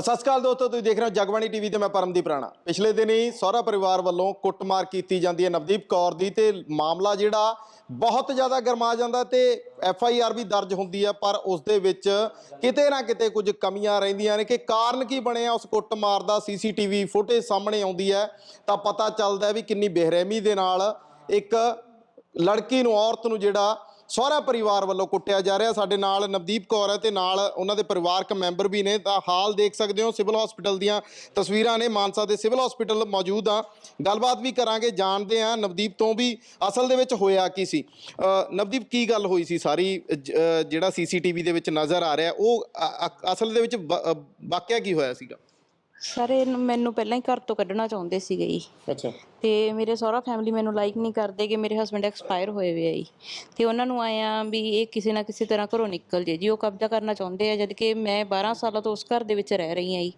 ਸਤਿ ਸ਼੍ਰੀ ਅਕਾਲ ਦੋਸਤੋ, ਤੁਸੀਂ ਦੇਖ ਰਹੇ ਹੋ ਜਗਬਾਣੀ ਟੀਵੀ ਤੇ ਮੈਂ ਪਰਮਦੀਪ ਰਾਣਾ। ਪਿਛਲੇ ਦਿਨ ਹੀ ਸਹੁਰਾ ਪਰਿਵਾਰ ਵੱਲੋਂ ਕੁੱਟਮਾਰ ਕੀਤੀ ਜਾਂਦੀ ਹੈ ਨਵਦੀਪ ਕੌਰ ਦੀ ਤੇ ਮਾਮਲਾ ਜਿਹੜਾ ਬਹੁਤ ਜ਼ਿਆਦਾ ਗਰਮਾ ਜਾਂਦਾ ਤੇ ਐਫ ਆਈ ਆਰ ਵੀ ਦਰਜ ਹੁੰਦੀ ਹੈ, ਪਰ ਉਸ ਦੇ ਵਿੱਚ ਕਿਤੇ ਨਾ ਕਿਤੇ ਕੁਝ ਕਮੀਆਂ ਰਹਿੰਦੀਆਂ ਨੇ ਕਿ ਕਾਰਨ ਕੀ ਬਣਿਆ, ਉਸ ਕੁੱਟਮਾਰ ਦਾ ਸੀਸੀਟੀਵੀ ਫੁਟੇਜ ਸਾਹਮਣੇ ਆਉਂਦੀ ਹੈ। ਤਾਂ ਪਤਾ ਚੱਲਦਾ ਵੀ ਕਿੰਨੀ ਬੇਰਹਿਮੀ ਦੇ ਨਾਲ ਇੱਕ ਲੜਕੀ ਨੂੰ, ਔਰਤ ਨੂੰ ਜਿਹੜਾ ਸਹੁਰਾ ਪਰਿਵਾਰ ਵੱਲੋਂ ਕੁੱਟਿਆ ਜਾ ਰਿਹਾ। ਸਾਡੇ ਨਾਲ ਨਵਦੀਪ ਕੌਰ ਹੈ ਤੇ ਨਾਲ ਉਹਨਾਂ ਦੇ ਪਰਿਵਾਰਕ ਮੈਂਬਰ ਵੀ ਨੇ। ਤਾਂ ਹਾਲ ਦੇਖ ਸਕਦੇ ਹੋ ਸਿਵਲ ਹਸਪੀਟਲ ਦੀਆਂ ਤਸਵੀਰਾਂ ਨੇ। ਮਾਨਸਾ ਦੇ ਸਿਵਲ ਹਸਪੀਟਲ ਮੌਜੂਦ ਆ। ਗੱਲਬਾਤ ਵੀ ਕਰਾਂਗੇ ਜਾਣਦੇ ਆ ਨਵਦੀਪ ਤੋਂ ਵੀ ਅਸਲ ਦੇ ਵਿੱਚ ਹੋਇਆ ਕੀ ਸੀ। ਨਵਦੀਪ ਕੀ ਗੱਲ ਹੋਈ ਸੀ? ਸਾਰੀ ਜ- ਅ, ਜਿਹੜਾ ਸੀਸੀਟੀਵੀ ਦੇ ਵਿੱਚ ਨਜ਼ਰ ਆ ਰਿਹਾ ਉਹ ਅਸਲ ਦੇ ਵਿੱਚ ਵਾ- ਵਾਕਿਆ ਕੀ ਹੋਇਆ ਸੀਗਾ? ਸਰ ਇਹ ਮੈਨੂੰ ਪਹਿਲਾਂ ਹੀ ਘਰ ਤੋਂ ਕੱਢਣਾ ਚਾਹੁੰਦੇ ਸੀਗੇ ਜੀ। ਅੱਛਾ। ਤੇ ਮੇਰੇ ਸਹੁਰਾ ਫੈਮਿਲੀ ਮੈਨੂੰ ਲਾਈਕ ਨਹੀਂ ਕਰਦੇ ਕਿ ਮੇਰੇ ਹਸਬੰਡ ਐਕਸਪਾਇਰ ਹੋਏ ਹੋਏ ਆ ਜੀ। ਤੇ ਉਹਨਾਂ ਨੂੰ ਆਇਆ ਵੀ ਇਹ ਕਿਸੇ ਨਾ ਕਿਸੇ ਤਰ੍ਹਾਂ ਘਰੋਂ ਨਿਕਲ ਜੇ ਜੀ। ਉਹ ਕਬਜ਼ਾ ਕਰਨਾ ਚਾਹੁੰਦੇ ਆ ਜਦ ਕਿ ਮੈਂ 12 ਸਾਲਾਂ ਤੋਂ ਉਸ ਘਰ ਦੇ ਵਿੱਚ ਰਹਿ ਰਹੀ ਹਾਂ ਜੀ।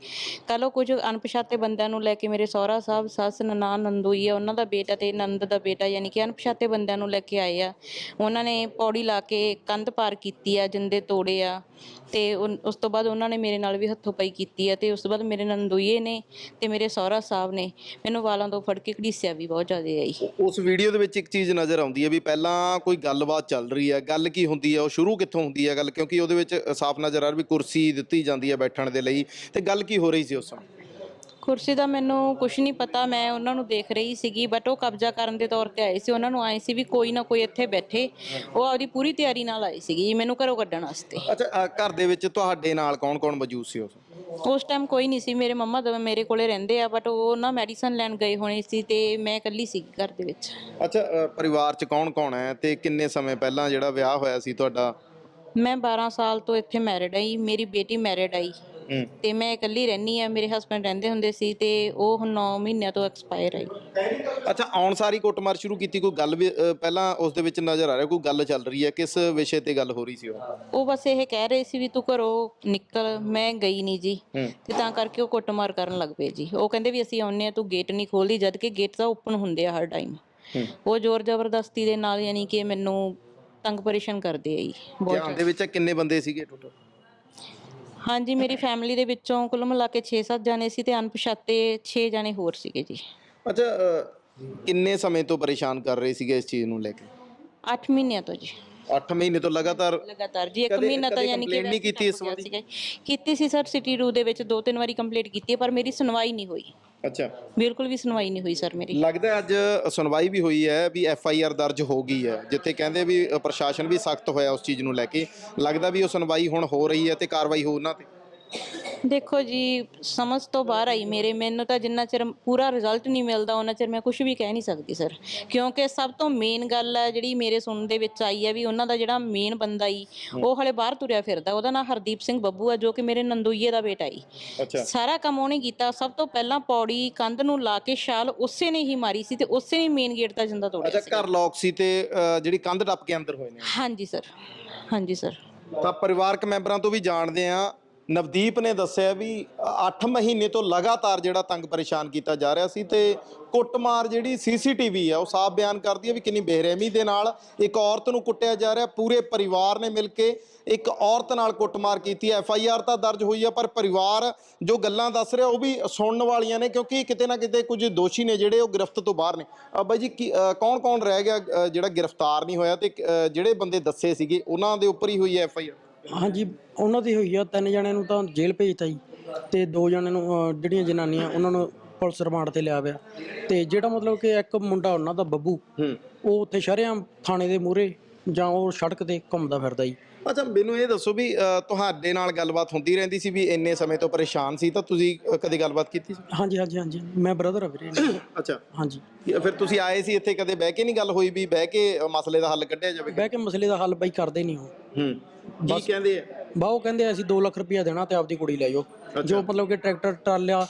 ਕੱਲ੍ਹ ਉਹ ਕੁਝ ਅਣਪਛਾਤੇ ਬੰਦਿਆਂ ਨੂੰ ਲੈ ਕੇ ਮੇਰੇ ਸਹੁਰਾ ਸਾਹਿਬ ਸੱਸ ਨਨਾਣ ਨੰਦੋਈ ਆ ਉਹਨਾਂ ਦਾ ਬੇਟਾ ਤੇ ਨੰਦ ਦਾ ਬੇਟਾ ਯਾਨੀ ਕਿ ਅਣਪਛਾਤੇ ਬੰਦਿਆਂ ਨੂੰ ਲੈ ਕੇ ਆਏ ਆ। ਉਹਨਾਂ ਨੇ ਪੌੜੀ ਲਾ ਕੇ ਕੰਧ ਪਾਰ ਕੀਤੀ ਆ ਜਿੰਦੇ ਤੋੜੇ ਆ। ਤੇ ਉਨ- ਉਸ ਤੋਂ ਬਾਅਦ ਉਹਨਾਂ ਨੇ ਮੇਰੇ ਨਾਲ ਵੀ ਹੱਥੋਂ ਪਾਈ ਕੀਤੀ ਆ ਤੇ ਉਸ ਤੋਂ ਬਾਅਦ ਮੇਰੇ ਨੰਦੋਈਏ ਨੇ ਤੇ ਮੇਰੇ ਸਹੁਰਾ ਸਾਹਿਬ ਨੇ, ਮੈਨੂੰ ਵਾਲਾਂ ਤੋਂ ਫੜ ਕੇ ਘੜੀਸਿਆ ਵੀ ਬਹੁਤ ਜ਼ਿਆਦਾ ਆਈ। ਉਸ ਵੀਡੀਓ ਦੇ ਵਿੱਚ ਇੱਕ ਚੀਜ਼ ਨਜ਼ਰ ਆਉਂਦੀ ਹੈ ਵੀ ਪਹਿਲਾਂ ਕੋਈ ਗੱਲਬਾਤ ਚੱਲ ਰਹੀ ਹੈ, ਗੱਲ ਕੀ ਹੁੰਦੀ ਹੈ, ਉਹ ਸ਼ੁਰੂ ਕਿੱਥੋਂ ਹੁੰਦੀ ਹੈ ਗੱਲ? ਕਿਉਂਕਿ ਉਹਦੇ ਵਿੱਚ ਸਾਫ਼ ਨਜ਼ਰ ਆ ਰਿਹਾ ਵੀ ਕੁਰਸੀ ਦਿੱਤੀ ਜਾਂਦੀ ਹੈ ਬੈਠਣ ਦੇ ਲਈ, ਤੇ ਗੱਲ ਕੀ ਹੋ ਰਹੀ ਸੀ ਉਸ ਸਮੇਂ? ਕੁਰਸੀ ਦਾ ਮੈਨੂੰ ਕੁਝ ਨਹੀਂ ਪਤਾ ਮੈਂ ਉਹਨਾਂ ਨੂੰ ਦੇਖ ਰਹੀ ਸੀਗੀ ਬਟ ਉਹ ਕਬਜ਼ਾ ਕਰਨ ਦੇ ਤੌਰ ਤੇ ਆਏ ਸੀ। ਉਹਨਾਂ ਨੂੰ ਆਏ ਸੀ ਵੀ ਕੋਈ ਨਾ ਕੋਈ ਇੱਥੇ ਬੈਠੇ ਉਹ ਆਪਦੀ ਪੂਰੀ ਤਿਆਰੀ ਨਾਲ ਆਏ ਸੀਗੀ ਜੀ ਮੈਨੂੰ ਘਰੋਂ ਕੱਢਣ ਵਾਸਤੇ। ਅੱਛਾ ਅ, ਘਰ ਦੇ ਵਿੱਚ ਤੁਹਾਡੇ ਨਾਲ ਕੌਣ-ਕੌਣ ਮੌਜੂਦ ਸੀ ਉਸ ਉਸ ਟਾਈਮ ਕੋਈ ਨਹੀਂ ਸੀ ਮੇਰੇ ਮੰਮਾ ਤਾਂ ਮੇਰੇ ਕੋਲੇ ਰਹਿੰਦੇ ਆ ਬਟ ਉਹ ਨਾ ਮੈਡੀਸਨ ਲੈਣ ਗਏ ਹੋਣੇ ਸੀ ਤੇ ਮੈਂ ਇਕੱਲੀ ਸੀ ਘਰ ਦੇ ਵਿੱਚ। ਅੱਛਾ ਅ, ਪਰਿਵਾਰ 'ਚ ਕੌਣ-ਕੌਣ ਹੈ ਤੇ ਕਿੰਨੇ ਸਮੇਂ ਪਹਿਲਾਂ ਜਿਹੜਾ ਵਿਆਹ ਹੋਇਆ ਸੀ ਤੁਹਾਡਾ? ਮੈਂ 12 ਸਾਲ ਤੋਂ ਇੱਥੇ ਮੈਰਿਡ ਆਈ ਮੇਰੀ ਬੇਟੀ ਮੈਰਿਡ ਆਈ ਤੇ ਮੈਂ ਇਕੱਲੀ ਰਹਿੰਦੀ ਆ ਮੇਰੇ ਹਸਬੰਡ ਰਹਿੰਦੇ ਹੁੰਦੇ ਸੀ ਤੇ ਉਹ ਹੁਣ 9 ਮਹੀਨਿਆਂ ਤੋਂ ਐਕਸਪਾਇਰ ਆਈ ਅੱਛਾ ਆਉਣ ਸਾਰੀ ਕੁੱਟਮਾਰ ਸ਼ੁਰੂ ਕੀਤੀ ਕੋਈ ਗੱਲ ਵੀ ਅ, ਪਹਿਲਾਂ ਉਸ ਦੇ ਵਿੱਚ ਨਜ਼ਰ ਆ ਰਿਹਾ ਕੋਈ ਗੱਲ ਚੱਲ ਰਹੀ ਹੈ? ਕਿਸ ਵਿਸ਼ੇ ਤੇ ਗੱਲ ਹੋ ਰਹੀ ਸੀ ਉਹ? ਉਹ ਬਸ ਇਹ ਕਹਿ ਰਹੇ ਸੀ ਵੀ ਤੂੰ ਘਰੋਂ ਨਿਕਲ ਮੈਂ ਗਈ ਨਹੀਂ ਜੀ। ਹੂੰ। ਤੇ ਤਾਂ ਕਰਕੇ ਉਹ ਕੁੱਟਮਾਰ ਕਰਨ ਲੱਗ ਪਏ ਜੀ। ਉਹ ਕਹਿੰਦੇ ਵੀ ਅਸੀਂ ਆਉਂਦੇ ਆ ਤੂੰ ਗੇਟ ਨਹੀਂ ਖੋਲਦੀ ਜਦ ਕਿ ਗੇਟ ਤਾਂ ਓਪਨ ਹੁੰਦੇ ਆ ਹਰ ਟਾਈਮ ਹੂੰ। ਉਹ ਜ਼ੋਰ ਜ਼ਬਰਦਸਤੀ ਦੇ ਨਾਲ ਯਾਨੀ ਕਿ ਮੈਨੂੰ ਤੰਗ ਪਰੇਸ਼ਾਨ ਕਰਦੇ ਆ ਜੀ ਬਹੁਤ ਧਿਆਨ ਦੇ ਵਿੱਚ ਕਿੰਨੇ ਬੰਦੇ ਸੀਗੇ ਟੋਟਲ ਹਾਂਜੀ ਮੇਰੀ ਫੈਮਿਲੀ ਦੇ ਵਿੱਚੋਂ ਕੁੱਲ ਮਿਲਾ ਕੇ 6-7 ਜਾਣੇ ਸੀ ਤੇ ਅਣਪਛਾਤੇ 6 ਜਾਣੇ ਹੋਰ ਸੀਗੇ ਜੀ। ਅੱਛਾ ਕਿੰਨੇ ਸਮੇਂ ਤੋਂ ਪਰੇਸ਼ਾਨ ਕਰ ਰਹੇ ਸੀਗੇ ਇਸ ਚੀਜ਼ ਨੂੰ ਲੈ ਕੇ? 8 ਮਹੀਨਿਆਂ ਤੋਂ ਜੀ। 8 ਮਹੀਨੇ ਤੋਂ ਲਗਾਤਾਰ ਲਗਾਤਾਰ ਜੀ ਇੱਕ ਕਦੇ- ਮਹੀਨਾ ਤਾਂ ਕਦੇ ਯਾਨੀ ਕਿ complaint ਨਹੀਂ ਕੀਤੀ ਇਸ ਸੀਗਾ ਜੀ। ਕੀਤੀ ਸੀ ਸਰ ਸਿਟੀ ਰੂ ਦੇ ਵਿੱਚ ਦੋ ਤਿੰਨ ਵਾਰੀ ਕੰਪਲੀਟ ਕੀਤੀ ਹੈ ਪਰ ਮੇਰੀ ਸੁਣਵਾਈ ਨਹੀਂ ਹੋਈ। ਅੱਛਾ। ਬਿਲਕੁਲ ਵੀ ਸੁਣਵਾਈ ਨਹੀਂ ਹੋਈ ਸਰ ਮੇਰੀ। ਲੱਗਦਾ ਹੈ ਅੱਜ ਸੁਣਵਾਈ ਵੀ ਹੋਈ ਹੈ ਵੀ ਐਫ ਆਈ ਆਰ ਦਰਜ ਹੋ ਗਈ ਹੈ ਜਿੱਥੇ ਕਹਿੰਦੇ ਵੀ ਅ, ਪ੍ਰਸ਼ਾਸਨ ਵੀ ਸਖਤ ਹੋਇਆ ਉਸ ਚੀਜ਼ ਨੂੰ ਲੈ ਕੇ। ਲੱਗਦਾ ਵੀ ਉਹ ਸੁਣਵਾਈ ਹੁਣ ਹੋ ਰਹੀ ਹੈ ਤੇ ਕਾਰਵਾਈ ਹੋ ਉਹਨਾਂ ਤੇ। ਦੇਖੋ ਜੀ ਸਮਝ ਤੋਂ ਬਾਹਰ ਆਈ ਮੇਰੇ ਮੈਨੂੰ ਤਾਂ ਜਿੰਨਾ ਚਿਰ ਪੂਰਾ ਰਿਜ਼ਲਟ ਨਹੀਂ ਮਿਲਦਾ ਉਹਨਾਂ ਚਿਰ ਮੈਂ ਕੁਝ ਵੀ ਕਹਿ ਨਹੀਂ ਸਕਦੀ ਸਰ ਕਿਉਂਕਿ ਸਭ ਤੋਂ ਮੇਨ ਗੱਲ ਹੈ ਜਿਹੜੀ ਮੇਰੇ ਸੁਣਨ ਦੇ ਵਿੱਚ ਆਈ ਹੈ ਵੀ ਉਹਨਾਂ ਦਾ ਜਿਹੜਾ ਮੇਨ ਬੰਦਾ ਈ ਉਹ ਹਲੇ ਬਾਹਰ ਤੁਰਿਆ ਫਿਰਦਾ ਉਹਦਾ ਨਾਮ ਹਰਦੀਪ ਸਿੰਘ ਬੱਬੂ ਹੈ ਜੋ ਕਿ ਮੇਰੇ ਨੰਦੋਈਏ ਦਾ ਬੇਟਾ ਅੱਛਾ। ਸਾਰਾ ਕੰਮ ਉਹਨੇ ਕੀਤਾ ਸਭ ਤੋਂ ਪਹਿਲਾਂ ਪੌੜੀ ਕੰਧ ਨੂੰ ਲਾ ਕੇ ਛਾਲ ਉਸੇ ਨੇ ਹੀ ਮਾਰੀ ਸੀ ਤੇ ਉਸੇ ਨੇ ਮੇਨ ਗੇਟ ਦਾ ਜਿੰਦਾ ਤੋੜਿਆ ਅੱਛਾ ਘਰ ਲੌਕ ਸੀ ਤੇ ਜਿਹੜੀ ਕੰਧ ਟੱਪ ਕੇ ਅੰਦਰ ਹੋਏ ਨੇ। ਹਾਂਜੀ ਸਰ ਹਾਂਜੀ ਸਰ ਤਾਂ ਪਰਿਵਾਰਕ ਮੈਂਬਰਾਂ ਤੋਂ ਵੀ ਜਾਣਦੇ ਆ ਨਵਦੀਪ ਨੇ ਦੱਸਿਆ ਵੀ 8 ਮਹੀਨੇ ਤੋਂ ਲਗਾਤਾਰ ਜਿਹੜਾ ਤੰਗ ਪਰੇਸ਼ਾਨ ਕੀਤਾ ਜਾ ਰਿਹਾ ਸੀ ਤੇ ਕੁੱਟਮਾਰ ਜਿਹੜੀ ਸੀਸੀਟੀਵੀ ਆ, ਉਹ ਸਾਫ਼ ਬਿਆਨ ਕਰਦੀ ਹੈ ਵੀ ਕਿੰਨੀ ਬੇਰਹਿਮੀ ਦੇ ਨਾਲ ਇੱਕ ਔਰਤ ਨੂੰ ਕੁੱਟਿਆ ਜਾ ਰਿਹਾ, ਪੂਰੇ ਪਰਿਵਾਰ ਨੇ ਮਿਲ ਕੇ ਇੱਕ ਔਰਤ ਨਾਲ ਕੁੱਟਮਾਰ ਕੀਤੀ ਐਫ ਆਈ ਆਰ ਤਾਂ ਦਰਜ ਹੋਈ ਆ, ਪਰ ਪਰਿਵਾਰ ਜੋ ਗੱਲਾਂ ਦੱਸ ਰਿਹਾ, ਉਹ ਵੀ ਸੁਣਨ ਵਾਲੀਆਂ ਨੇ, ਕਿਉਂਕਿ ਕਿਤੇ ਨਾ ਕਿਤੇ ਕੁਝ ਦੋਸ਼ੀ ਨੇ ਜਿਹੜੇ, ਉਹ ਗ੍ਰਿਫਤ ਤੋਂ ਬਾਹਰ ਨੇ। ਬਾਈ ਜੀ ਕੌਣ ਕੌਣ ਰਹਿ ਗਿਆ ਜਿਹੜਾ ਗ੍ਰਿਫਤਾਰ ਨਹੀਂ ਹੋਇਆ ਤੇ ਜਿਹੜੇ ਬੰਦੇ ਦੱਸੇ ਸੀਗੇ, ਉਹਨਾਂ ਦੇ ਉੱਪਰ ਹੀ ਹੋਈ ਐਫ ਆਈ ਆਰ? ਹਾਂਜੀ ਉਹਨਾਂ ਦੀ ਹੋਈ ਆ ਤਿੰਨ ਜਣਿਆਂ ਨੂੰ ਤਾਂ ਜੇਲ੍ਹ ਭੇਜਤਾ ਜੀ। ਤੇ ਦੋ ਜਣਿਆਂ ਨੂੰ ਅਹ, ਜਿਹੜੀਆਂ ਜਨਾਨੀਆਂ ਉਹਨਾਂ ਨੂੰ ਪੁਲਿਸ ਰਿਮਾਂਡ ਤੇ ਲਿਆ ਪਿਆ। ਤੇ ਜਿਹੜਾ ਮਤਲਬ ਕਿ ਇੱਕ ਮੁੰਡਾ ਉਹਨਾਂ ਦਾ ਬੱਬੂ ਹੂੰ। ਉਹ ਉੱਥੇ ਸ਼ਰੇਆਮ ਥਾਣੇ ਦੇ ਮੂਹਰੇ ਜਾਂ ਉਹ ਸੜਕ ਤੇ ਘੁੰਮਦਾ ਫਿਰਦਾ ਜੀ। ਅੱਛਾ ਮੈਨੂੰ ਇਹ ਦੱਸੋ ਵੀ ਅ, ਤੁਹਾਡੇ ਨਾਲ ਗੱਲਬਾਤ ਹੁੰਦੀ ਰਹਿੰਦੀ ਸੀ ਵੀ ਇੰਨੇ ਸਮੇਂ ਤੋਂ ਪਰੇਸ਼ਾਨ ਸੀ ਤਾਂ ਤੁਸੀਂ ਅ, ਕਦੇ ਗੱਲਬਾਤ ਕੀਤੀ ਸੀ? ਹਾਂਜੀ ਹਾਂਜੀ ਹਾਂਜੀ। ਮੈਂ ਬ੍ਰਦਰ ਆ ਵੀਰੇ। ਇਹਨਾਂ ਦਾ। ਅੱਛਾ। ਹਾਂਜੀ। ਫਿਰ ਤੁਸੀਂ ਆਏ ਸੀ ਇੱਥੇ ਕਦੇ ਬਹਿ ਕੇ ਨਹੀਂ ਗੱਲ ਹੋਈ ਵੀ ਬਹਿ ਕੇ ਅ, ਮਸਲੇ ਦਾ ਹੱਲ ਕੱਢਿਆ ਜਾਵੇ? ਬਹਿ ਕੇ ਮਸਲੇ ਦਾ ਹੱਲ ਬਾਈ ਕਰਦੇ ਨਹੀਂ ਉਹ। ਹੂੰ। ਕੀ ਕਹਿੰਦੇ ਆ? ਬਾ ਉਹ ਕਹਿੰਦੇ ਅਸੀਂ 2 ਲੱਖ ਰੁਪਇਆ ਦੇਣਾ ਤੇ ਆਪਦੀ ਕੁੜੀ ਲੈ ਜਾਓ। ਜੋ ਮਤਲਬ ਕਿ ਟਰੈਕਟਰ ਟਰਾਲਿਆ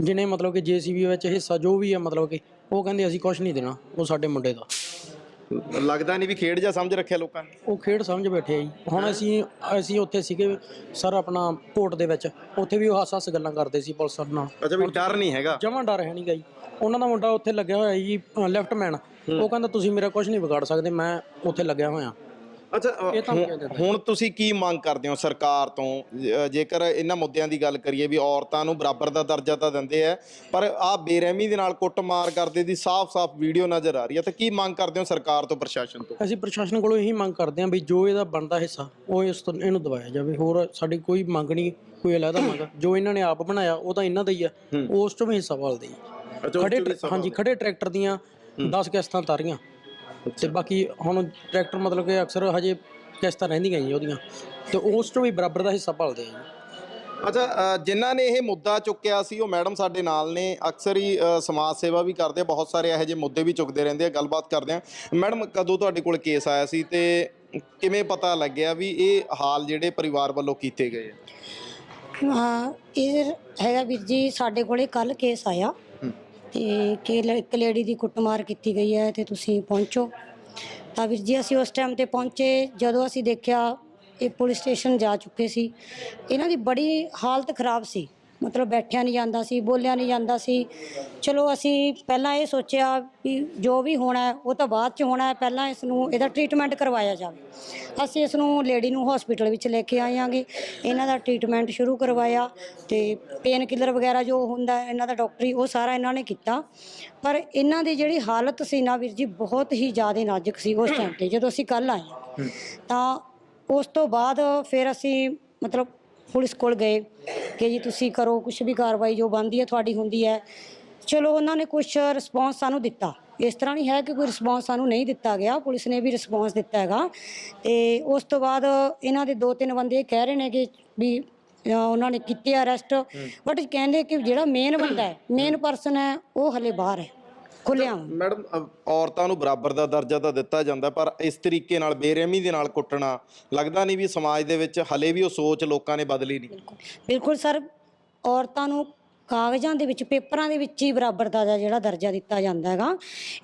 ਜਿਹਨੇ ਮਤਲਬ ਕਿ ਜੀਸੀਬੀ ਵਿੱਚ ਹਿੱਸਾ ਜੋ ਵੀ ਹੈ ਮਤਲਬ ਕਿ ਉਹ ਕਹਿੰਦੇ ਅਸੀਂ ਕੁਝ ਨਹੀਂ ਦੇਣਾ ਉਹ ਸਾਡੇ ਮੁੰਡੇ ਦਾ। ਲੱਗਦਾ ਨਹੀਂ ਵੀ ਖੇਡ ਜਾ ਸਮਝ ਰੱਖਿਆ ਲੋਕਾਂ ਨੇ। ਉਹ ਖੇਡ ਸਮਝ ਬੈਠੇ ਆ ਜੀ। ਹੁਣ ਅਸੀਂ ਅਸੀਂ ਉੱਥੇ ਸੀਗੇ ਸਰ ਆਪਣਾ ਕੋਰਟ ਦੇ ਵਿੱਚ ਉੱਥੇ ਵੀ ਉਹ ਹੱਸ ਹੱਸ ਗੱਲਾਂ ਕਰਦੇ ਸੀ ਪੁਲਿਸ ਨਾਲ। ਅੱਛਾ ਵੀ ਡਰ ਨਹੀਂ ਹੈਗਾ? ਜਮਾਂ ਡਰ ਹੈ ਨਹੀਂ ਗਈ ਉਹਨਾਂ ਦਾ ਮੁੰਡਾ ਉੱਥੇ ਲੱਗਿਆ ਹੋਇਆ ਜੀ ਲੈਫਟਮੈਨ ਉਹ ਕਹਿੰਦਾ ਤੁਸੀਂ ਮੇਰਾ ਕੁਝ ਨਹੀਂ ਵਿਗਾੜ ਸਕਦੇ ਮੈਂ ਉੱਥੇ ਲੱਗਿਆ ਹੋਇਆ। ਅੱਛਾ ਅ, ਇਹ ਤਾਂ ਹੁਣ- ਕਿਹਾ ਜਾਂਦਾ। ਹੁਣ ਤੁਸੀਂ ਕੀ ਮੰਗ ਕਰਦੇ ਹੋ ਸਰਕਾਰ ਤੋਂ? ਜੇਕਰ ਇਹਨਾਂ ਮੁੱਦਿਆਂ ਦੀ ਗੱਲ ਕਰੀਏ ਵੀ ਔਰਤਾਂ ਨੂੰ ਬਰਾਬਰ ਦਾ ਦਰਜਾ ਤਾਂ ਦਿੰਦੇ ਆ ਪਰ ਆ ਬੇਰਹਿਮੀ ਦੇ ਨਾਲ ਕੁੱਟਮਾਰ ਕਰਦੇ ਦੀ ਸਾਫ਼-ਸਾਫ਼ ਵੀਡੀਓ ਨਜ਼ਰ ਆ ਰਹੀ ਹੈ ਤਾਂ ਕੀ ਮੰਗ ਕਰਦੇ ਹੋ ਸਰਕਾਰ ਤੋਂ ਪ੍ਰਸ਼ਾਸਨ ਤੋਂ? ਅਸੀਂ ਪ੍ਰਸ਼ਾਸਨ ਕੋਲੋਂ ਇਹੀ ਮੰਗ ਕਰਦੇ ਹਾਂ ਵੀ ਜੋ ਇਹਦਾ ਬਣਦਾ ਹਿੱਸਾ ਉਹ ਇਸ ਤੋਂ ਇਹਨੂੰ ਦਵਾਇਆ ਜਾਵੇ। ਹੋਰ ਸਾਡੀ ਕੋਈ ਮੰਗ ਨਹੀਂ ਕੋਈ ਅਲੱਗਾ ਮੰਗ ਜੋ ਇਹਨਾਂ ਨੇ ਆਪ ਬਣਾਇਆ ਉਹ ਤਾਂ ਇਹਨਾਂ ਦਾ ਹੀ ਆ। ਉਸ ਤੋਂ ਵੀ ਹਿੱਸਾ ਪਾਲਦੇ ਜੀ ਖੜੇ ਹਾਂਜੀ ਖੜੇ ਟਰੈਕਟਰ ਦੀਆਂ 10 ਕਿਸ਼ਤਾਂ ਤਾਰੀਆਂ। ਤੇ ਬਾਕੀ ਹੁਣ ਟਰੈਕਟਰ ਮਤਲਬ ਕਿ ਅਕਸਰ ਹਜੇ ਕਿਸ਼ਤਾਂ ਰਹਿੰਦੀਆਂ ਜੀ ਉਹਦੀਆਂ। ਤੇ ਉਸ ਤੋਂ ਵੀ ਬਰਾਬਰ ਦਾ ਹਿੱਸਾ ਪਾਲਦੇ ਆ ਜੀ। ਅੱਛਾ ਅ, ਜਿਨ੍ਹਾਂ ਨੇ ਇਹ ਮੁੱਦਾ ਚੁੱਕਿਆ ਸੀ ਉਹ ਮੈਡਮ ਸਾਡੇ ਨਾਲ ਨੇ। ਅਕਸਰ ਹੀ ਅ, ਸਮਾਜ ਸੇਵਾ ਵੀ ਕਰਦੇ ਆ ਬਹੁਤ ਸਾਰੇ ਇਹੋ ਜਿਹੇ ਮੁੱਦੇ ਵੀ ਚੁੱਕਦੇ ਰਹਿੰਦੇ ਆ ਗੱਲਬਾਤ ਕਰਦੇ ਆ। ਮੈਡਮ ਕਦੋਂ ਤੁਹਾਡੇ ਕੋਲ ਕੇਸ ਆਇਆ ਸੀ ਤੇ ਕਿਵੇਂ ਪਤਾ ਲੱਗਿਆ ਵੀ ਇਹ ਹਾਲ ਜਿਹੜੇ ਪਰਿਵਾਰ ਵੱਲੋਂ ਕੀਤੇ ਗਏ ਆ? ਹਾਂ ਇਹ ਹੈਗਾ ਵੀਰ ਜੀ ਸਾਡੇ ਕੋਲੇ ਕੱਲ ਕੇਸ ਆਇਆ। ਤੇ ਕਿ ਲ- ਇੱਕ ਲੇਡੀ ਦੀ ਕੁੱਟਮਾਰ ਕੀਤੀ ਗਈ ਹੈ ਤੇ ਤੁਸੀਂ ਪਹੁੰਚੋ। ਤਾਂ ਵੀਰ ਜੀ, ਅਸੀਂ ਉਸ ਟਾਈਮ ਤੇ ਪਹੁੰਚੇ। ਜਦੋਂ ਅਸੀਂ ਦੇਖਿਆ, ਇਹ ਪੁਲਿਸ ਸਟੇਸ਼ਨ ਜਾ ਚੁੱਕੇ ਸੀ। ਇਹਨਾਂ ਦੀ ਬੜੀ ਹਾਲਤ ਖਰਾਬ ਸੀ। ਮਤਲਬ ਬੈਠਿਆ ਨਹੀਂ ਜਾਂਦਾ ਸੀ ਬੋਲਿਆ ਨਹੀਂ ਜਾਂਦਾ ਸੀ। ਚਲੋ ਅਸੀਂ ਪਹਿਲਾਂ ਇਹ ਸੋਚਿਆ ਵੀ ਜੋ ਵੀ ਹੋਣਾ ਹੈ, ਉਹ ਤਾਂ ਬਾਅਦ ਚ ਹੋਣਾ ਹੈ। ਪਹਿਲਾਂ ਇਸ ਨੂੰ ਇਹਦਾ ਟ੍ਰੀਟਮੈਂਟ ਕਰਵਾਇਆ ਜਾਵੇ। ਅਸੀਂ ਇਸ ਨੂੰ ਲੇਡੀ ਨੂੰ ਹਸਪੀਟਲ ਵਿੱਚ ਲੈ ਕੇ ਆਇਆਂਗੇ। ਇਹਨਾਂ ਦਾ ਟ੍ਰੀਟਮੈਂਟ ਸ਼ੁਰੂ ਕਰਵਾਇਆ ਤੇ ਪੇਨ ਕਿਲਰ ਵਗੈਰਾ ਜੋ ਹੁੰਦਾ ਹੈ, ਇਹਨਾਂ ਦਾ ਡਾਕਟਰੀ ਉਹ ਸਾਰਾ ਇਹਨਾਂ ਨੇ ਕੀਤਾ। ਪਰ ਇਹਨਾਂ ਦੀ ਜਿਹੜੀ ਹਾਲਤ ਸੀ ਨਾ ਵੀਰ ਜੀ ਬਹੁਤ ਹੀ ਜ਼ਿਆਦਾ ਨਾਜ਼ੁਕ ਸੀ ਉਸ ਟਾਈਮ ਤੇ। ਜਦੋਂ ਅਸੀਂ ਕੱਲ ਆਏ ਤਾਂ ਉਸ ਤੋਂ ਬਾਅਦ ਫਿਰ ਅਸੀਂ ਮਤਲਬ ਪੁਲਿਸ ਕੋਲ ਗਏ ਕਿ ਜੀ ਤੁਸੀਂ ਕਰੋ ਕੁਝ ਵੀ ਕਾਰਵਾਈ ਜੋ ਬਣਦੀ ਹੈ ਤੁਹਾਡੀ ਹੁੰਦੀ ਹੈ। ਚਲੋ ਉਹਨਾਂ ਨੇ ਕੁਝ ਰਿਸਪੌਂਸ ਸਾਨੂੰ ਦਿੱਤਾ। ਇਸ ਤਰ੍ਹਾਂ ਨਹੀਂ ਹੈ ਕਿ ਕੋਈ ਰਿਸਪੌਂਸ ਸਾਨੂੰ ਨਹੀਂ ਦਿੱਤਾ ਗਿਆ। ਪੁਲਿਸ ਨੇ ਵੀ ਰਿਸਪੌਂਸ ਦਿੱਤਾ ਹੈਗਾ। ਤੇ ਉਸ ਤੋਂ ਬਾਅਦ ਇਹਨਾਂ ਦੇ ਦੋ ਤਿੰਨ ਬੰਦੇ ਇਹ ਕਹਿ ਰਹੇ ਨੇ ਕਿ ਵੀ ਉਹਨਾਂ ਨੇ ਕੀਤੇ ਅਰੈਸਟ ਬਟ ਕਹਿੰਦੇ ਕਿ ਜਿਹੜਾ ਮੇਨ ਬੰਦਾ ਹੈ ਮੇਨ ਪਰਸਨ ਹੈ ਉਹ ਹਲੇ ਬਾਹਰ ਹੈ। ਖੁੱਲਿਆ ਮੈਡਮ ਅ, ਔਰਤਾਂ ਨੂੰ ਬਰਾਬਰ ਦਾ ਦਰਜਾ ਤਾਂ ਦਿੱਤਾ ਜਾਂਦਾ ਪਰ ਇਸ ਤਰੀਕੇ ਨਾਲ ਬੇਰਹਿਮੀ ਦੇ ਨਾਲ ਕੁੱਟਣਾ ਲੱਗਦਾ ਨਹੀਂ ਵੀ ਸਮਾਜ ਦੇ ਵਿੱਚ ਹਲੇ ਵੀ ਉਹ ਸੋਚ ਲੋਕਾਂ ਨੇ ਬਦਲੀ ਨਹੀਂ। ਬਿਲਕੁਲ ਸਰ ਔਰਤਾਂ ਨੂੰ ਕਾਗਜ਼ਾਂ ਦੇ ਵਿੱਚ ਪੇਪਰਾਂ ਦੇ ਵਿੱਚ ਹੀ ਬਰਾਬਰਤਾ ਦਾ ਜਿਹੜਾ ਦਰਜਾ ਦਿੱਤਾ ਜਾਂਦਾ ਹੈਗਾ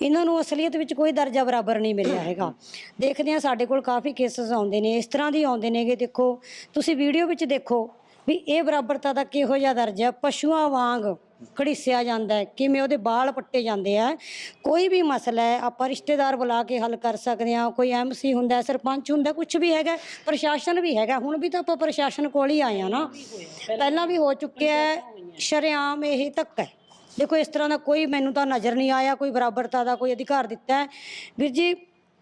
ਇਹਨਾਂ ਨੂੰ ਅਸਲੀਅਤ ਵਿੱਚ ਕੋਈ ਦਰਜਾ ਬਰਾਬਰ ਨਹੀਂ ਮਿਲਿਆ ਹੈਗਾ। ਦੇਖਦੇ ਹਾਂ ਸਾਡੇ ਕੋਲ ਕਾਫੀ ਕੇਸਸ ਆਉਂਦੇ ਨੇ ਇਸ ਤਰ੍ਹਾਂ ਦੀ ਆਉਂਦੇ ਨੇਗੇ ਦੇਖੋ ਤੁਸੀਂ ਵੀਡੀਓ ਵਿੱਚ ਦੇਖੋ ਵੀ ਇਹ ਬਰਾਬਰਤਾ ਦਾ ਕਿਹੋ ਜਿਹਾ ਦਰਜਾ ਪਸ਼ੂਆਂ ਵਾਂਗ ਘੜੀਸਿਆ ਜਾਂਦਾ ਹੈ, ਕਿਵੇਂ ਉਹਦੇ ਬਾਲ ਪੱਟੇ ਜਾਂਦੇ ਆ। ਕੋਈ ਵੀ ਮਸਲਾ ਹੈ, ਆਪਾਂ ਰਿਸ਼ਤੇਦਾਰ ਬੁਲਾ ਕੇ ਹੱਲ ਕਰ ਸਕਦੇ ਹਾਂ, ਕੋਈ ਐਮਸੀ ਹੁੰਦਾ ਸਰਪੰਚ ਹੁੰਦਾ ਕੁਝ ਵੀ ਹੈਗਾ, ਪ੍ਰਸ਼ਾਸਨ ਵੀ ਹੈਗਾ, ਹੁਣ ਵੀ ਤਾਂ ਆਪਾਂ ਪ੍ਰਸ਼ਾਸਨ ਕੋਲ ਹੀ ਆਏ ਆ ਨਾ। ਪਹਿਲਾਂ ਵੀ ਹੋ ਚੁੱਕਿਆ ਹੈ, ਸ਼ਰੇਆਮ ਇਹ ਧੱਕਾ ਹੈ। ਦੇਖੋ, ਇਸ ਤਰ੍ਹਾਂ ਦਾ ਕੋਈ ਮੈਨੂੰ ਤਾਂ ਨਜ਼ਰ ਨਹੀਂ ਆਇਆ, ਕੋਈ ਬਰਾਬਰਤਾ ਦਾ ਕੋਈ ਅਧਿਕਾਰ ਦਿੱਤਾ ਹੈ। ਵੀਰ ਜੀ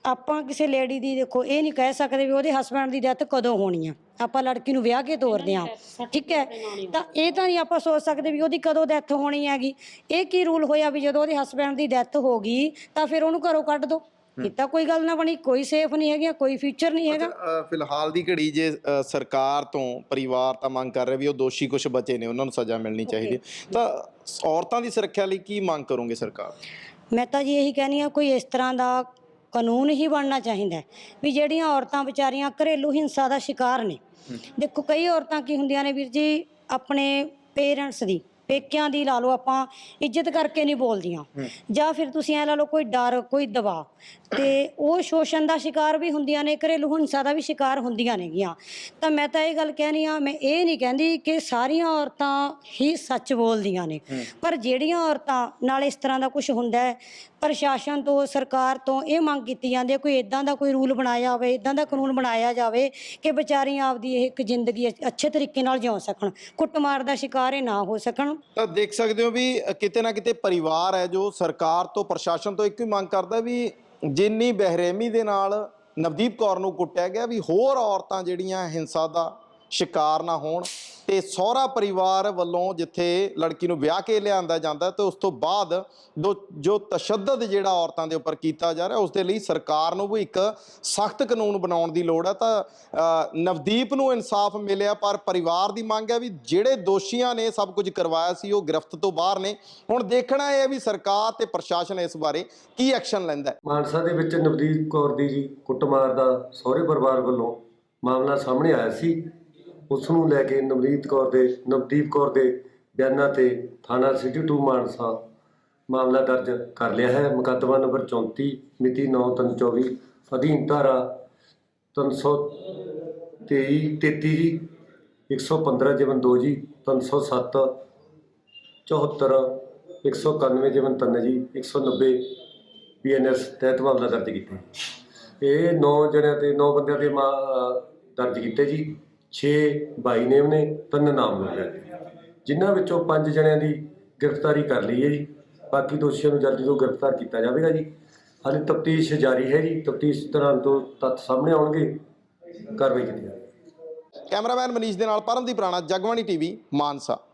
ਆਪਾਂ ਕਿਸੇ ਲੇਡੀ ਦੀ ਦੇਖੋ ਇਹ ਨਹੀਂ ਕਹਿ ਸਕਦੇ ਵੀ ਉਹਦੇ ਹਸਬੰਡ ਦੀ ਡੈਥ ਕਦੋਂ ਹੋਣੀ ਆ। ਆਪਾਂ ਲੜਕੀ ਨੂੰ ਵਿਆਹ ਕੇ ਤੋਰਦੇ ਆ ਠੀਕ ਹੈ? ਤਾਂ ਇਹ ਤਾਂ ਨਹੀਂ ਆਪਾਂ ਸੋਚ ਸਕਦੇ ਵੀ ਉਹਦੀ ਕਦੋਂ ਡੈਥ ਹੋਣੀ ਹੈਗੀ। ਇਹ ਕੀ ਰੂਲ ਹੋਇਆ ਵੀ ਜਦੋਂ ਉਹਦੇ ਹਸਬੰਡ ਦੀ ਡੈਥ ਹੋ ਗਈ ਤਾਂ ਫਿਰ ਉਹਨੂੰ ਘਰੋਂ ਕੱਢ ਦੋ। ਇਹ ਤਾਂ ਕੋਈ ਗੱਲ ਨਾ ਬਣੀ ਕੋਈ ਸੇਫ ਨਹੀਂ ਹੈਗੀ ਕੋਈ ਫਿਊਚਰ ਨਹੀਂ ਹੈਗਾ। ਅ, ਫਿਲਹਾਲ ਦੀ ਘੜੀ ਜੇ ਅ, ਸਰਕਾਰ ਤੋਂ ਪਰਿਵਾਰ ਤਾਂ ਮੰਗ ਕਰ ਰਿਹਾ ਵੀ ਉਹ ਦੋਸ਼ੀ ਕੁਝ ਬਚੇ ਨੇ ਉਹਨਾਂ ਨੂੰ ਸਜ਼ਾ ਮਿਲਣੀ ਚਾਹੀਦੀ ਹੈ। ਤਾਂ ਔਰਤਾਂ ਦੀ ਸੁਰੱਖਿਆ ਲਈ ਕੀ ਮੰਗ ਕਰੋਗੇ ਸਰਕਾਰ? ਮੈਂ ਤਾਂ ਜੀ ਇਹੀ ਕਹਿੰਦੀ ਆ ਕੋਈ ਇਸ ਤਰ੍ਹਾਂ ਦਾ ਕਾਨੂੰਨ ਹੀ ਬਣਨਾ ਚਾਹੀਦਾ ਹੈ ਵੀ ਜਿਹੜੀਆਂ ਔਰਤਾਂ ਵਿਚਾਰੀਆਂ ਘਰੇਲੂ ਹਿੰਸਾ ਦਾ ਸ਼ਿਕਾਰ ਨੇ। ਦੇਖੋ, ਕਈ ਔਰਤਾਂ ਕੀ ਹੁੰਦੀਆਂ ਨੇ ਵੀਰ ਜੀ, ਆਪਣੇ ਪੇਰੈਂਟਸ ਦੀ, ਪੇਕਿਆਂ ਦੀ ਲਾ ਲਓ ਆਪਾਂ, ਇੱਜ਼ਤ ਕਰਕੇ ਨਹੀਂ ਬੋਲਦੀਆਂ। ਜਾਂ ਫਿਰ ਤੁਸੀਂ ਐ ਲਾ ਲਓ ਕੋਈ ਡਰ, ਕੋਈ ਦਬਾਅ। ਤੇ ਉਹ ਸ਼ੋਸ਼ਣ ਦਾ ਸ਼ਿਕਾਰ ਵੀ ਹੁੰਦੀਆਂ ਨੇ, ਘਰੇਲੂ ਹਿੰਸਾ ਦਾ ਵੀ ਸ਼ਿਕਾਰ ਹੁੰਦੀਆਂ ਨੇਗੀਆਂ। ਤਾਂ ਮੈਂ ਤਾਂ ਇਹ ਗੱਲ ਕਹਿਣੀ ਆ, ਮੈਂ ਇਹ ਨਹੀਂ ਕਹਿੰਦੀ ਕਿ ਸਾਰੀਆਂ ਔਰਤਾਂ ਹੀ ਸੱਚ ਬੋਲਦੀਆਂ ਨੇ। ਪਰ ਜਿਹੜੀਆਂ ਔਰਤਾਂ, ਨਾਲ ਇਸ ਤਰ੍ਹਾਂ ਦਾ ਕੁਝ ਹੁੰਦਾ ਹੈ ਪ੍ਰਸ਼ਾਸਨ ਤੋਂ, ਸਰਕਾਰ ਤੋਂ ਇਹ ਮੰਗ ਕੀਤੀ ਜਾਂਦੀ ਹੈ ਕੋਈ ਇਦਾਂ ਦਾ ਕੋਈ ਰੂਲ ਬਣਾਇਆ ਹੋਵੇ ਇਦਾਂ ਦਾ ਕਾਨੂੰਨ ਬਣਾਇਆ ਜਾਵੇ ਕਿ ਵਿਚਾਰੀਆਂ ਆਪਦੀ ਇਹ ਇੱਕ ਜ਼ਿੰਦਗੀ ਅੱਛੇ ਤਰੀਕੇ ਨਾਲ ਜਿਉ ਸਕਣ। ਕੁੱਟਮਾਰ ਦਾ ਸ਼ਿਕਾਰ ਇਹ ਨਾ ਹੋ ਸਕਣ। ਤਾਂ ਦੇਖ ਸਕਦੇ ਹੋ ਵੀ ਕਿਤੇ ਨਾ ਕਿਤੇ ਪਰਿਵਾਰ ਹੈ ਜੋ ਸਰਕਾਰ ਤੋਂ, ਪ੍ਰਸ਼ਾਸਨ ਤੋਂ ਇੱਕ ਹੀ ਮੰਗ ਕਰਦਾ ਵੀ ਜਿੰਨੀ ਬਹਿਰੇਮੀ ਦੇ ਨਾਲ ਨਵਦੀਪ ਕੌਰ ਨੂੰ ਕੁੱਟਿਆ ਗਿਆ ਵੀ ਹੋਰ ਔਰਤਾਂ ਜਿਹੜੀਆਂ ਹਿੰਸਾ ਦਾ ਸ਼ਿਕਾਰ ਨਾ ਹੋਣ। ਤੇ ਸਹੁਰਾ ਪਰਿਵਾਰ ਵੱਲੋਂ ਜਿੱਥੇ ਲੜਕੀ ਨੂੰ ਵਿਆਹ ਕੇ ਲਿਆਂਦਾ ਜਾਂਦਾ ਤੇ ਉਸ ਤੋਂ ਬਾਅਦ ਦੋ- ਜੋ ਤਸ਼ੱਦਦ ਜਿਹੜਾ ਔਰਤਾਂ ਦੇ ਉੱਪਰ ਕੀਤਾ ਜਾ ਰਿਹਾ, ਉਸ ਦੇ ਲਈ ਸਰਕਾਰ ਨੂੰ ਵੀ ਇੱਕ ਸਖਤ ਕਾਨੂੰਨ ਬਣਾਉਣ ਦੀ ਲੋੜ ਹੈ ਤਾਂ ਨਵਦੀਪ ਨੂੰ ਇਨਸਾਫ ਮਿਲਿਆ, ਪਰ ਪਰਿਵਾਰ ਦੀ ਮੰਗ ਹੈ ਵੀ ਜਿਹੜੇ ਦੋਸ਼ੀਆਂ ਨੇ ਸਭ ਕੁਝ ਕਰਵਾਇਆ ਸੀ, ਉਹ ਗ੍ਰਿਫਤ ਤੋਂ ਬਾਹਰ ਨੇ। ਹੁਣ ਦੇਖਣਾ ਇਹ ਹੈ ਵੀ ਸਰਕਾਰ ਤੇ ਪ੍ਰਸ਼ਾਸਨ ਇਸ ਬਾਰੇ ਕੀ ਐਕਸ਼ਨ ਲੈਂਦਾ ਹੈ। ਮਾਨਸਾ ਦੇ ਵਿੱਚ ਨਵਦੀਪ ਕੌਰ ਦੀ ਜੀ ਕੁੱਟਮਾਰ ਦਾ ਸਹੁਰੇ ਪਰਿਵਾਰ ਵੱਲੋਂ ਮਾਮਲਾ ਸਾਹਮਣੇ ਆਇਆ ਸੀ। ਉਸ ਨੂੰ ਲੈ ਕੇ ਨਵਨੀਤ ਕੌਰ ਦੇ, ਨਵਦੀਪ ਕੌਰ ਦੇ ਬਿਆਨਾਂ ਤੇ ਥਾਣਾ ਸਿਟੀ 2 ਮਾਨਸਾ ਮਾਮਲਾ ਦਰਜ ਕਰ ਲਿਆ ਹੈ। ਮੁਕੱਦਮਾ ਨੰਬਰ 34 ਮਿਤੀ 9/3/24 ਅਧੀਨ ਧਾਰਾ 323 33 ਜੀ 115 ਜੀਵਨ 2 ਜੀ 307 74 191 ਜੀਵਨ 3 ਜੀ 190 ਪੀਐਨਐਸ ਤਹਿਤ ਮਾਮਲਾ ਦਰਜ ਕੀਤਾ। ਇਹ 9 ਜਣਿਆਂ ਤੇ 9 ਬੰਦਿਆਂ ਦੇ ਮਾ ਦਰਜ ਕੀਤੇ ਜੀ। 6 ਬਾਈ ਨੇਮ ਨੇ ਤਿੰਨ ਨਾਮ ਲੈ ਜਿਨ੍ਹਾਂ ਵਿੱਚੋਂ ਪੰਜ ਜਣਿਆਂ ਦੀ ਗ੍ਰਿਫਤਾਰੀ ਕਰ ਲਈ ਹੈ ਜੀ। ਬਾਕੀ ਦੋਸ਼ੀਆਂ ਨੂੰ ਜਲਦੀ ਤੋਂ ਗ੍ਰਿਫਤਾਰ ਕੀਤਾ ਜਾਵੇਗਾ ਜੀ। ਹਾਲੇ ਤਫਤੀਸ਼ ਜਾਰੀ ਹੈ ਜੀ। ਤਫਤੀਸ਼ ਦੌਰਾਨ ਤੋਂ ਤੱਥ ਸਾਹਮਣੇ ਆਉਣਗੇ। ਕਾਰਵਾਈ ਕੀਤੀ ਜਾਵੇਗੀ। ਕੈਮਰਾਮੈਨ ਮਨੀਸ਼ ਦੇ ਨਾਲ ਪਰਮਦੀਪ ਰਾਣਾ, ਜਗਬਾਣੀ ਟੀਵੀ, ਮਾਨਸਾ।